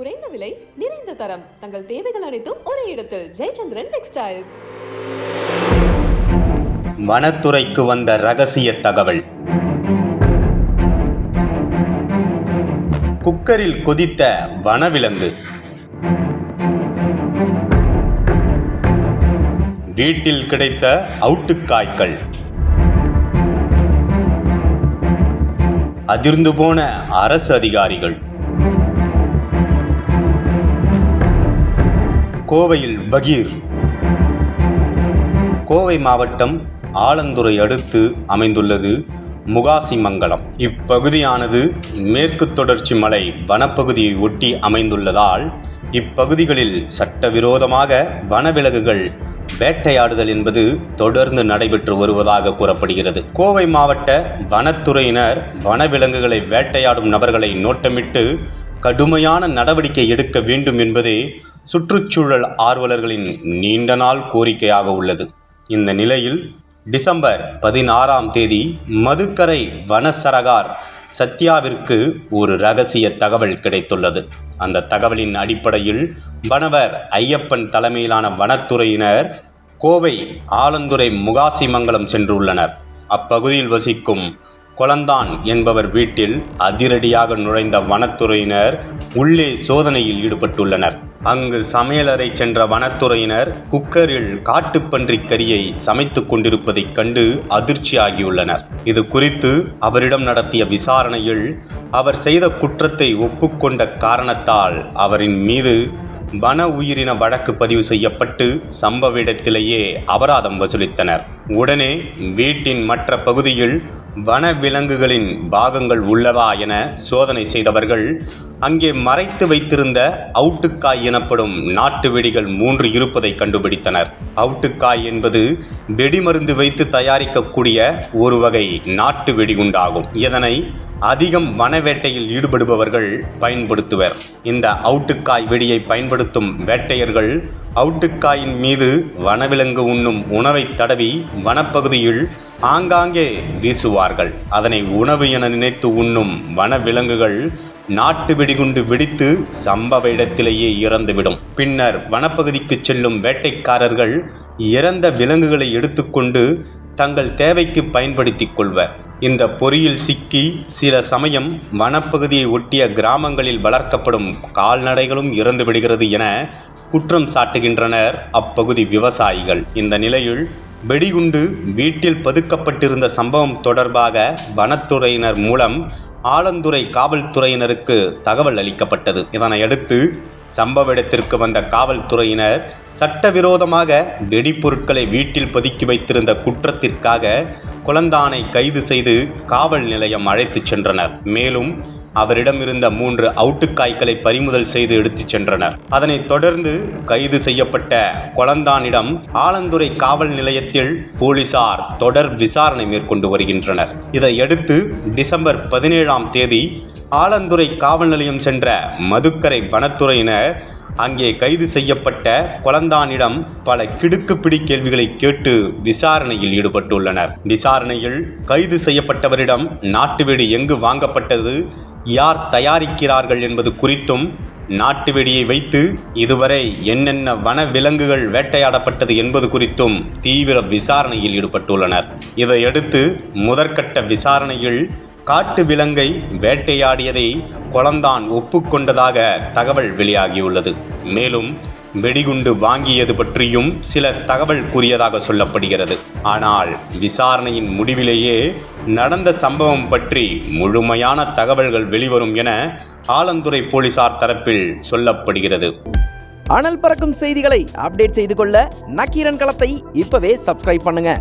குறைந்த விலை நிறைந்த தரம். தங்கள் தேவைகள் அனைத்தும் ஒரே இடத்தில். ஜெயச்சந்திரன் டெக்ஸ்டைல்ஸ். வனத்துறைக்கு வந்த ரகசிய தகவல். குக்கரில் கொதித்த வனவிலங்கு. வீட்டில் கிடைத்த அவுட்டுக்காய்கள். அதிர்ந்து போன அரசு அதிகாரிகள். கோவையில் பகீர். கோவை மாவட்டம் ஆலந்துறை அடுத்து அமைந்துள்ளது முகாசிமங்கலம். இப்பகுதியானது மேற்கு தொடர்ச்சி மலை வனப்பகுதியை ஒட்டி அமைந்துள்ளதால் இப்பகுதிகளில் சட்டவிரோதமாக வனவிலங்குகள் வேட்டையாடுதல் என்பது தொடர்ந்து நடைபெற்று வருவதாக கூறப்படுகிறது. கோவை மாவட்ட வனத்துறையினர் வனவிலங்குகளை வேட்டையாடும் நபர்களை நோட்டமிட்டு கடுமையான நடவடிக்கை எடுக்க வேண்டும் என்பதே சுற்றுச்சூழல் ஆர்வலர்களின் நீண்ட நாள் கோரிக்கையாக உள்ளது. இந்த நிலையில் டிசம்பர் பதினாறாம் தேதி மதுக்கரை வனசரகார் சத்யாவிற்கு ஒரு ரகசிய தகவல் கிடைத்துள்ளது. அந்த தகவலின் அடிப்படையில் வனவர் ஐயப்பன் தலைமையிலான வனத்துறையினர் கோவை ஆலந்துறை முகாசிமங்கலம் சென்றுள்ளனர். அப்பகுதியில் வசிக்கும் கொலந்தான் என்பவர் வீட்டில் அதிரடியாக நுழைந்த வனத்துறையினர் உள்ளே சோதனையில் ஈடுபட்டுள்ளனர். அங்கு சமையலறை சென்ற வனத்துறையினர் குக்கரில் காட்டுப்பன்றி கறியை சமைத்து கொண்டிருப்பதைக் கண்டு அதிர்ச்சியாகியுள்ளனர். இது குறித்து அவரிடம் நடத்திய விசாரணையில் அவர் செய்த குற்றத்தை ஒப்புக்கொண்ட காரணத்தால் அவரின் மீது வன உயிரின வழக்கு பதிவு செய்யப்பட்டு சம்பவ இடத்திலேயே அபராதம் வசூலித்தனர். உடனே வீட்டின் மற்ற பகுதியில் வனவிலங்குகளின் பாகங்கள் உள்ளதா என சோதனை செய்தவர்கள் அங்கே மறைத்து வைத்திருந்த அவுட்டுக்காய் எனப்படும் நாட்டு வெடிகள் மூன்று இருப்பதை கண்டுபிடித்தனர். அவுட்டுக்காய் என்பது வெடிமருந்து வைத்து தயாரிக்கக்கூடிய ஒரு வகை நாட்டு வெடிகுண்டாகும். இதனை அதிகம் வனவேட்டையில் ஈடுபடுபவர்கள் பயன்படுத்துவர். இந்த அவுட்டுக்காய் வெடியை பயன்படுத்தும் வேட்டையர்கள் அவுட்டுக்காயின் மீது வனவிலங்கு உண்ணும் உணவை தடவி வனப்பகுதியில் ஆங்காங்கே வீசுவார்கள். அதனை உணவு என நினைத்து உண்ணும் வனவிலங்குகள் நாட்டு வெடிகுண்டு வெடித்து சம்பவ இடத்திலேயே இறந்துவிடும். பின்னர் வனப்பகுதிக்கு செல்லும் வேட்டைக்காரர்கள் இறந்த விலங்குகளை எடுத்துக்கொண்டு தங்கள் தேவைக்கு பயன்படுத்திக் கொள்வர். இந்த பொறியில் சிக்கி சில சமயம் வனப்பகுதியை ஒட்டிய கிராமங்களில் வளர்க்கப்படும் கால்நடைகளும் இறந்து விடுகிறது என குற்றம் சாட்டுகின்றனர் அப்பகுதி விவசாயிகள். இந்த நிலையில் வெடிகுண்டு வீட்டில் பதுக்கப்பட்டிருந்த சம்பவம் தொடர்பாக வனத்துறையினர் மூலம் ஆலந்துறை காவல்துறையினருக்கு தகவல் அளிக்கப்பட்டது. இதனையடுத்து சம்பவ இடத்திற்கு வந்த காவல்துறையினர் சட்டவிரோதமாக வெடிப்பொருட்களை வீட்டில் பதுக்கி வைத்திருந்த குற்றத்திற்காக குழந்தானை கைது செய்து காவல் நிலையம் அழைத்துச் சென்றனர். மேலும் அவரிடம் இருந்த மூன்று அவுட்டுக்காய்களை பறிமுதல் செய்து எடுத்துச் சென்றனர். அதனைத் தொடர்ந்து கைது செய்யப்பட்ட குழந்தானிடம் ஆலந்துறை காவல் நிலையத்தில் போலீசார் தொடர் விசாரணை மேற்கொண்டு வருகின்றனர். இதையடுத்து டிசம்பர் பதினேழாம் தேதி ஆலந்துறை காவல் நிலையம் சென்ற மதுக்கரை வனத்துறையினர் அங்கே கைது செய்யப்பட்ட கொலந்தானிடம் பல கிடுக்குப்பிடி கேள்விகளை கேட்டு விசாரணையில் ஈடுபட்டுள்ளனர். விசாரணையில் கைது செய்யப்பட்டவரிடம் நாட்டு வெடி எங்கு வாங்கப்பட்டது யார் தயாரிக்கிறார்கள் என்பது குறித்தும் நாட்டு வெடியை வைத்து இதுவரை என்னென்ன வன விலங்குகள் வேட்டையாடப்பட்டது என்பது குறித்தும் தீவிர விசாரணையில் ஈடுபட்டுள்ளனர். இதையடுத்து முதற்கட்ட விசாரணையில் காட்டு விலங்கை வேட்டையாடியதை கொளந்தான் ஒப்புக்கொண்டதாக தகவல் வெளியாகியுள்ளது. மேலும் வெடிகுண்டு வாங்கியது பற்றியும் சில தகவல் கூறியதாக சொல்லப்படுகிறது. ஆனால் விசாரணையின் முடிவிலேயே நடந்த சம்பவம் பற்றி முழுமையான தகவல்கள் வெளிவரும் என ஆலந்துறை போலீசார் தரப்பில் சொல்லப்படுகிறது. அனல் பறக்கும் செய்திகளை அப்டேட் செய்து கொள்ள நக்கீரன் களத்தை இப்பவே சப்ஸ்கிரைப் பண்ணுங்க.